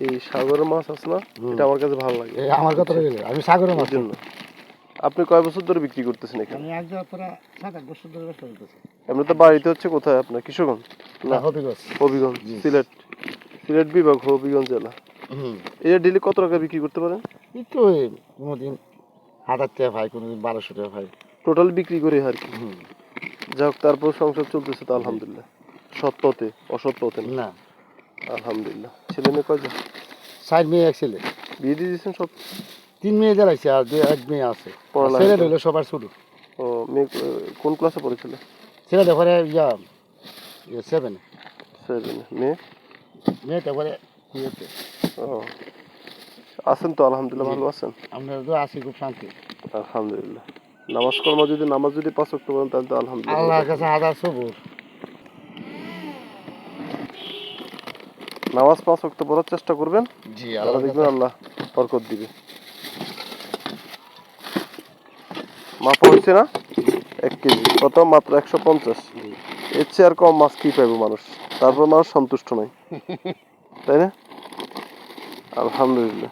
এই সাগরের মাছ আছে না এটা আমার কাছে ভালো লাগে। আমার কথা গেলে আমি সাগরের মাছ জন্য। আপনি কয় বছর ধরে বিক্রি করতেছেন এখানে? আমি এক জায়গা সাত আট বছর ধরে ব্যবসা করতেছি। এমনি তো বাড়িতে হচ্ছে কোথায় আপনার? কিশোরগঞ্জ? না? হবিগঞ্জ। হবিগঞ্জ সিলেট। সিলেট বিভাগ হবিগঞ্জ জেলা। এটা ডেলি কত টাকা বিক্রি করতে পারেন? একটু কোনোদিন হাজার টাকা ভাই কোনোদিন বারোশো টাকা ভাই। টোটাল বিক্রি করে আর কি। হুম। যাই হোক তারপর সংসার চলতেছে তো আলহামদুলিল্লাহ। সৎ পথে অসৎ পথে না। না। আলহামদুলিল্লাহ। ছেলে মেয়ে কয়জন? সাইড মেয়ে এক ছেলে। বিয়ে দিয়ে দিয়েছেন সব? তিন মেয়ে জ্বালাইছে আর দুই এক মেয়ে আছে। ছেলে? রইল সবার শুরু। ও মেয়ে কোন ক্লাসে পড়েছিল? ছেলেটা পরে ইয়া সেভেন সেভেন মেয়ে? মেয়েটা পরে ইয়েতে। ও। আছেন তো আলহামদুলিল্লাহ ভালো আছেন? আমরা তো আছি খুব শান্তি। আলহামদুলিল্লাহ। নামাজ কর্ম যদি নামাজ যদি পাঁচ পড়েন তাহলে তো আলহামদুলিল্লাহ। আল্লাহর কাছে হাজার সবুর। নামাজ পাঁচ ওয়াক্ত পড়ার চেষ্টা করবেন। জি তাহলে আল্লাহ দেখবেন আল্লাহ বরকত দিবে। মাপা হচ্ছে না? এক কেজি। কত মাত্র একশো পঞ্চাশ। এর চেয়ে আর কম মাছ কি পাইবো মানুষ? তারপর মানুষ সন্তুষ্ট নয়। তাই না? আলহামদুলিল্লাহ।